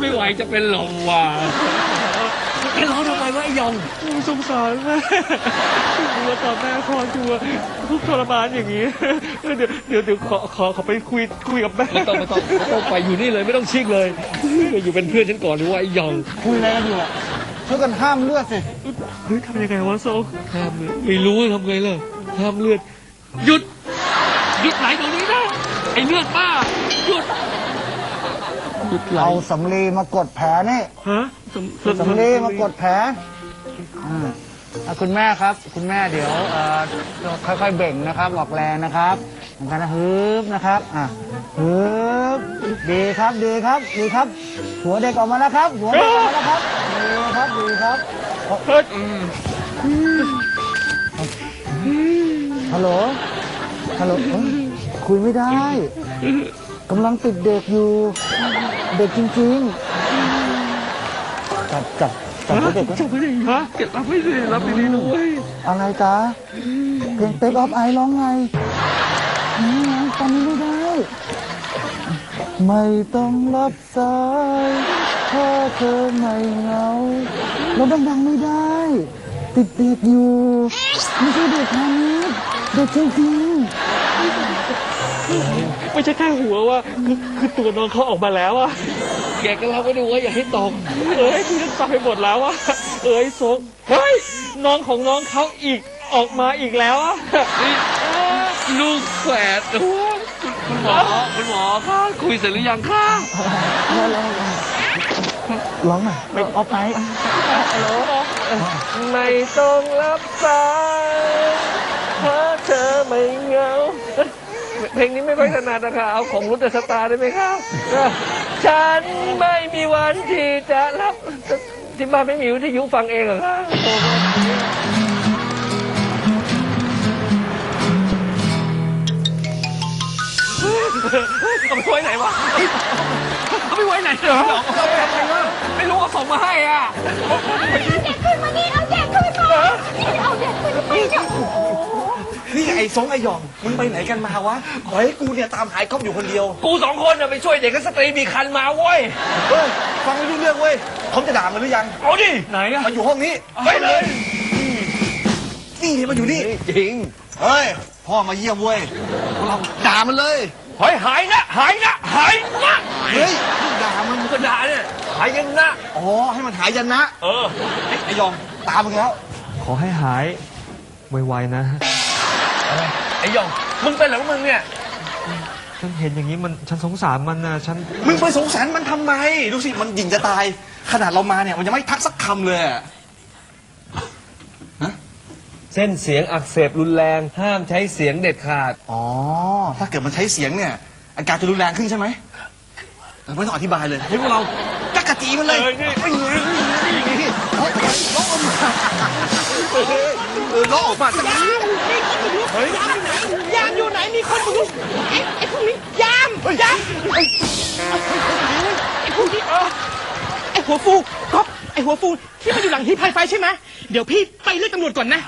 ไม่ไหวจะเป็นลมว่ะไอ้ร้องทำไมวะไอ้ยองสงสารแม่ดูว่าตอนแม่คลอดอยู่อะทุกข์ทรมานอย่างนี้ เดี๋ยวเดี๋ยวเดี๋ยวขอขอขอไปคุยคุยกับแม่ไม่ต้องไม่ต้องไม่ต้องไปอยู่นี่เลยไม่ต้องชิกเลยอยู่เป็นเพื่อนฉันก่อนหรือว่าไอ้ยองคุยอะไรกันอยู่อะช่วยกันห้ามเลือดสิเฮ้ยทำยังไงวะโซห้ามเลือดไม่รู้ทำไงล่ะห้ามเลือดหยุดหยุดไหลตรงนี้นะไอ้เลือดบ้าหยุด หยุดไหลเอาสำลีมากดแผลนี่ฮะสำสำลีมากดแผลอ่าอะคุณแม่ครับ คุณแม่เดี๋ยวเอ่อค่อยๆเบ่งนะครับออกแรงนะครับเหมือนกันนะฮึบนะครับอะฮึบดีครับดีครับดีครับ หัวเด็กออกมาแล้วครับ หัวเด็กออกมาแล้วครับดีครับดีครับเฮ้ยฮัลโหลฮัลโหลเอ้ยคุยไม่ได้ กำลังติดเด็กอยู่ เด็กจริงๆจับจับจับหัวเด็กไว้จับไม่ได้ฮะเก็บรับไม่ได้รับดีๆนะเว้ยอะไรจ๊ะเพลงเต็กออฟไอร้องไงนี่ไงตอนนี้ไม่ได้ ไม่ต้องรับสายถ้าเธอไม่เหงาเราดังๆไม่ได้ ติดเด็กอยู่ ไม่ใช่เด็กพาณิชย์เด็กจริง ไม่ใช่แค่หัวว่าคือคือตัวน้องเขาออกมาแล้วอะแกก็รับไว้ดูว่าอย่าให้ตกเอ้ยคือจะตายหมดแล้วอะเอ้ยโซเฮ้ยน้องของน้องเขาอีกออกมาอีกแล้วอะนี่ลูกแฝดโอ้ยคุณหมอคุณหมอคะคุยเสร็จหรือยังคะๆร้องร้องหน่อยไม่ออฟไอไม่ต้องรับสายถ้าเธอไม่เหงา เพลงนี้ไม่ค่อยถนัดนะคะเอาของรุ่นเดอะสตาร์ได้ไหมครับฉันไม่มีวันที่จะรับที่บ้านไม่มีวิทยุฟังเองเหรอครับเอาไปไว้ไหนวะเอาไปไว้ไหนเหรอไม่รู้เอาส่งมาให้อะเด็กขึ้นมานี่เอาเด็กขึ้นมานี่เอาเด็ก สงไอ้หยองมึงไปไหนกันมาวะขอให้กูเนี่ยตามหายก๊อฟอยู่คนเดียวกูสองคนน่ะไปช่วยเด็กกับสตรีมีคันมาเว้ยเฮ้ยฟังไม่รู้เรื่องเว้ยผมจะด่ามันหรือยังเอาดิไหนอะมันอยู่ห้องนี้ไปเลยนี่มันอยู่นี่จริงเฮ้ยพ่อมาเยี่ยมเว้ยพวกเราด่ามันเลยหายหายนะหายนะหายนะเฮ้ยด่ามันมึงก็ด่าเนี่ยหายยังนะอ๋อให้มันหายยันนะ เออไอ้ไอ้หยองตามมึงแล้ว ขอให้หายไวๆนะ ไอ้หยองมึงเป็นอะไรของมึงเนี่ย ฉันเห็นอย่างนี้มันฉันสงสารมันนะฉันมึงไปสงสารมันทำไม ดูสิ มันหยิ่งจะตาย ขนาดเรามาเนี่ย มันยังไม่ทักสักคำเลยอะเส้นเสียงอักเสบรุนแรง ห้ามใช้เสียงเด็ดขาด อ๋อ ถ้าเกิดมันใช้เสียงเนี่ย อาการจะรุนแรงขึ้นใช่ไหมเออไม่ต้องอธิบายเลยให้พวกเราจักกะจีมันเลยเออนี่ไม่เลยนี่ร้ องร้องออกมาเออร้องออกมาจักกะจียามอยู่ไหนมีคนมาดูไอ้ไอ้พวกนี้ยามยามไอ้พวกนี้ไอ้หัวฟูก๊อฟไอ้หัวฟูที่มาอยู่หลังฮีทไฮไฟใช่ไหมเดี๋ยวพี่ไปเรียกตำรวจก่อนนะ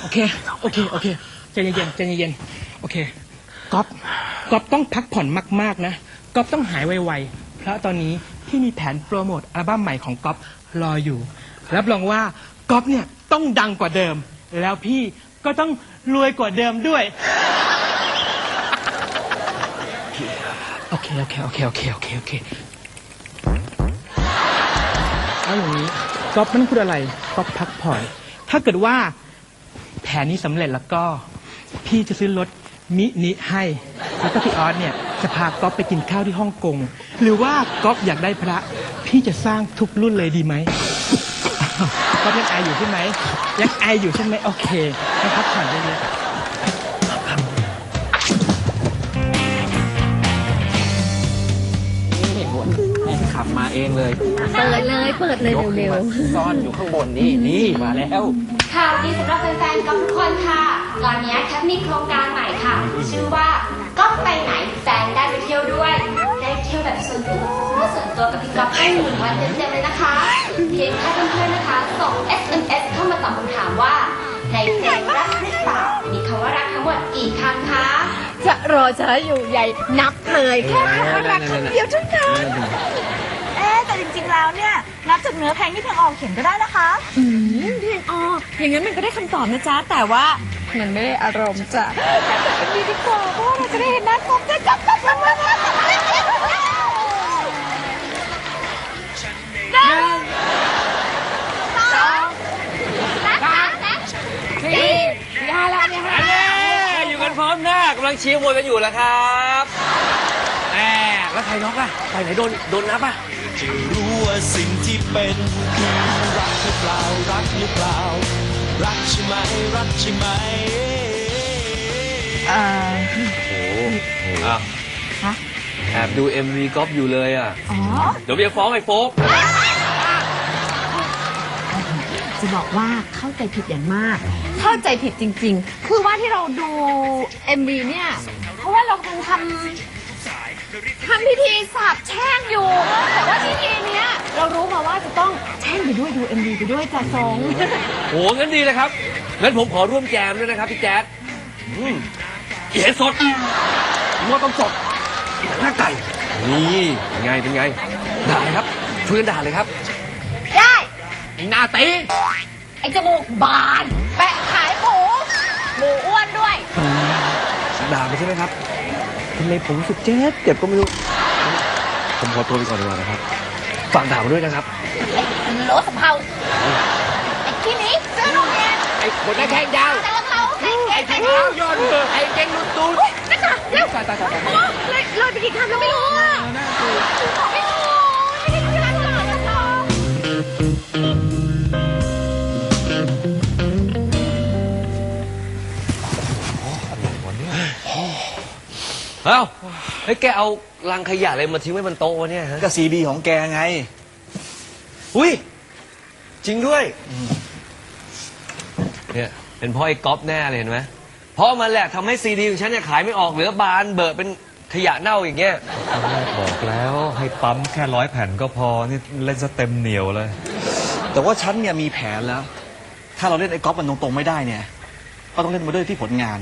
โอเคโอเคโอเคใจเย็นๆใจเย็นๆโอเคก๊อฟก๊อฟต้องพักผ่อนมากๆนะก๊อฟต้องหายไวๆเพราะตอนนี้พี่มีแผนโปรโมทอัลบั้มใหม่ของก๊อฟรออยู่ รับรองว่าก๊อฟเนี่ยต้องดังกว่าเดิม แล้วพี่ก็ต้องรวยกว่าเดิมด้วย โอเค โอเค โอเค โอเค โอเค โอเคเอาอย่างนี้ก๊อฟไม่ต้องพูดอะไรก๊อฟพักผ่อน ถ้าเกิดว่าแผนนี้สำเร็จแล้วก็ พี่จะซื้อรถมินิให้ แล้วก็พี่ออสเนี่ยจะพาก๊อฟไปกินข้าวที่ฮ่องกง หรือว่าก๊อฟอยากได้พระ พี่จะสร้างทุกรุ่นเลยดีไหม ก๊อฟยังไออยู่ใช่ไหมยังไออยู่ใช่ไหมโอเคให้พักผ่อนเยอะๆขับมาเองเลย เปิดเลย เปิดเลยเร็วซ่อนอยู่ข้างบนนี่นี่มาแล้วข่าวดีสำหรับแฟนๆก๊อฟทุกคนค่ะ ตอนนี้แคปมีโครงการใหม่ค่ะ ชื่อว่าก๊อฟไปไหนแฟนได้ไปเที่ยวด้วย ได้เที่ยวแบบส่วนตัวส่วนตัวกับพี่ก๊อฟให้หนึ่งวันเต็มๆเลยนะคะ เพียงแค่เพื่อนๆนะคะส่ง SMS เข้ามาตอบคำถามว่า ในเพลงรักหรือเปล่ามีคำว่ารักทั้งหมดกี่ครั้งคะๆจะรอช้าอยู่ใหญ่นับเลยแค่คำว่ารักคำเดียวเท่านั้นเอ๊ะแต่จริงๆแล้วเนี่ย นับจากเนื้อเพลงที่เพลงออกเขียนก็ได้นะคะอืมเพลงอออย่างนั้นมันก็ได้คำตอบนะจ๊ะแต่ว่ามันไม่ได้อารมณ์จ้ะแต่เป็นดีดีกว่าเพราะว่าเราจะได้เห็นหน้าครบจะจับจับจับจับจับ พร้อมหน้ากำลังเชียร์มวยกันอยู่แล้วครับแหมแล้วใครน็อกอะไปไหนโดนโดนนับอะจะรู้ว่าสิ่งที่เป็นคือรักหรือเปล่ารักหรือเปล่า รักใช่ไหมรักใช่ไหมอ่าโอ้โหอ้าวแอบดู MV ก๊อฟอยู่เลยอะ อ๋อ เดี๋ยวจะฟ้องไอ้โฟก จะบอกว่าเข้าใจผิดอย่างมาก เข้าใจผิดจริง ๆ คือว่าที่เราดู MV เนี่ย เพราะว่าเรากำลังทำทำพิธีสาบแช่งอยู่ แต่ว่าพิธีเนี้ยเรารู้มาว่าจะต้องแช่งไปด้วยดู MV ไปด้วยจ้ะทรงโหงั้นดีเลยครับ งั้นผมขอร่วมแจมด้วยนะครับพี่แจ๊ดอืมเห็นสดผมว่าต้องสดหน้าไก่ นี่เป็นไงเป็นไง ด่าเลยครับช่วยกันด่าเลยครับได้ ไอ้หน้าตีไอ้จมูกบาน แปะขายหมู หมูอ้วนด้วย ด่าไปใช่ไหมครับทำไมผมรู้สึกเจ็บเจ็บก็ไม่รู้ ผมขอตัวไปก่อนดีกว่านะครับ ฝากด่ามาด้วยนะครับ ไอ้โลสำเภาไอ้ขี้หนี้เสื้อโรงเรียนไอ้คนหน้าแข้งยาวแต่ละเภาไอ้ไอ้ไอ้ไอ้เท้ายอนไอ้เก่งลุดตูนนั่นน่ะเร็ว ตายตายตายตายโอ้เลย เอ้าเฮ้ยแกเอาลังขยะอะไรมาทิ้งไว้บนโต๊ะวะเนี่ยฮะก็ซีดีของแกไง อุ้ยจริงด้วยเนี่ยเป็นเพ่อไอ้ก๊อฟแน่เลยเห็นไหมเพราะมันแหละทำให้ซีดีของฉันเนี่ยขายไม่ออกเหลือบานเบิดเป็นขยะเน่าอย่างเงี้ยบอกแล้วให้ปั๊มแค่ร้อยแผ่นก็พอนี่เล่นซะเต็มเหนียวเลย แต่ว่าฉันเนี่ยมีแผนแล้ว ถ้าเราเล่นไอ้ก๊อฟมันตรงๆไม่ได้เนี่ย ก็ต้องเล่นมาด้วยที่ผลงาน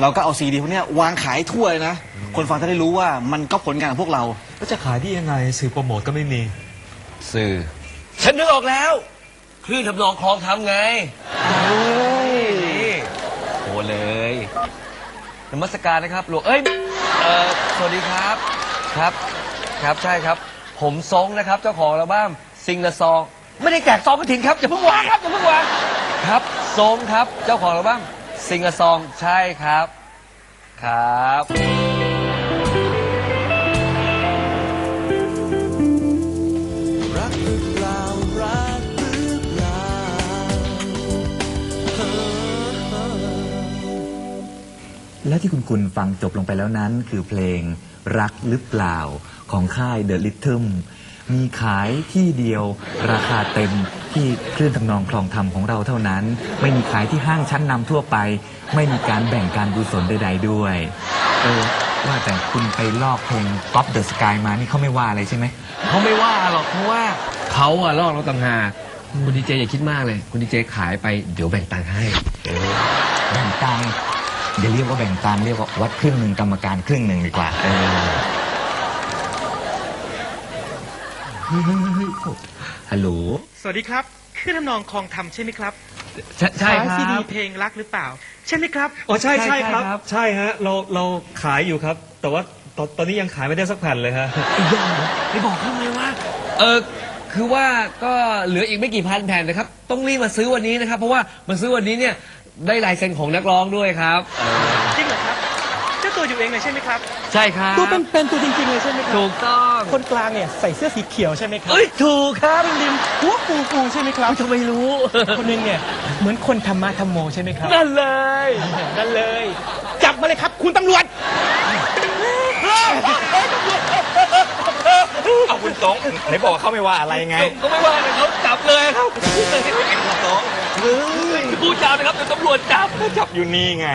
เราก็เอาซีดีพวกเนี้ยวางขายทั่วเลยนะ คนฟังจะได้รู้ว่ามันก็ผลงานของพวกเรา แล้วจะขายที่ยังไงสื่อโปรโมทก็ไม่มีสื่อ ฉันนึกออกแล้ว คลื่นทำนองคลองทำไงนี่โทรเลยนมัสการนะครับหลวงเอ้ยเออสวัสดีครับ ครับ ครับใช่ครับ ผมซงนะครับ เจ้าของอัลบั้มซิงละซอง ไม่ได้แจกซองกระถิ่นครับอย่าเพิ่งวางครับอย่าเพิ่งวางครับซงครับ เจ้าของอัลบั้ม ซิงละซองใช่ครับ ครับ รักหรือเปล่า รักหรือเปล่าและที่คุณคุณฟังจบลงไปแล้วนั้น คือเพลงรักหรือเปล่าของค่าย The Rhythm มีขายที่เดียว ราคาเต็มที่เครื่องทำนองคลองธรรมของเราเท่านั้น ไม่มีขายที่ห้างชั้นนำทั่วไป ไม่มีการแบ่งการกุศลใดๆด้วยเออว่าแต่คุณไปลอกเพลง Pop the Sky มานี่เขาไม่ว่าอะไรใช่ไหม เขาไม่ว่าหรอกเพราะว่าเขาอะลอกเราต่างหากคุณดีเจอย่าคิดมากเลย คุณดีเจขายไปเดี๋ยวแบ่งตังค์ให้แบ่งตังค์อย่าเรียกว่าแบ่งตังค์เรียกว่าวัดครึ่งหนึ่งกรรมการครึ่งหนึ่งดีกว่าเออ ฮัลโหลสวัสดีครับคือทำนองคลองธรรมใช่ไหมครับใช่ใช่ขายครัซีดีบ เพลงรักหรือเปล่า ใช่ไหมครับ อ๋อใช่ใช่ใช่ครับครับใช่ฮะเราเราขายอยู่ครับ แต่ว่าตอนตอนนี้ยังขายไม่ได้สักแผ่นเลยฮะไปบอกเขาเลยว่าเออคือว่าก็เหลืออีกไม่กี่พันแผ่นนะครับ ต้องรีบมาซื้อวันนี้นะครับ เพราะว่ามาซื้อวันนี้เนี่ยได้ลายเซ็นของนักร้องด้วยครับ จริงเหรอครับ ตัวอยู่เองเลยใช่ไหมครับ ใช่ครับ ตัวเป็นเป็นตัวจริงๆเลยใช่ไหมครัถูกต้อง คนกลางเนี่ยใส่เสื้อสีเขียวใช่ไหมครับเอ้ยถูกครับริมริมหัวฟูฟูใช่ไหมครับทำไมรู้ คนหนึงเนี่ยเหมือนคนธรรมะธรรมโมใช่ไหมครับนั่นเลย นั่นเลย จับมาเลยครับ คุณตำรวจ เอาคุณตงไหนบอกว่าเขาไม่ว่าอะไรไงก็ไม่ว่าเลยเขาจับเลยครับพูดจาไหมครับเดี๋ยวตำรวจจับ จับอยู่นี่ไง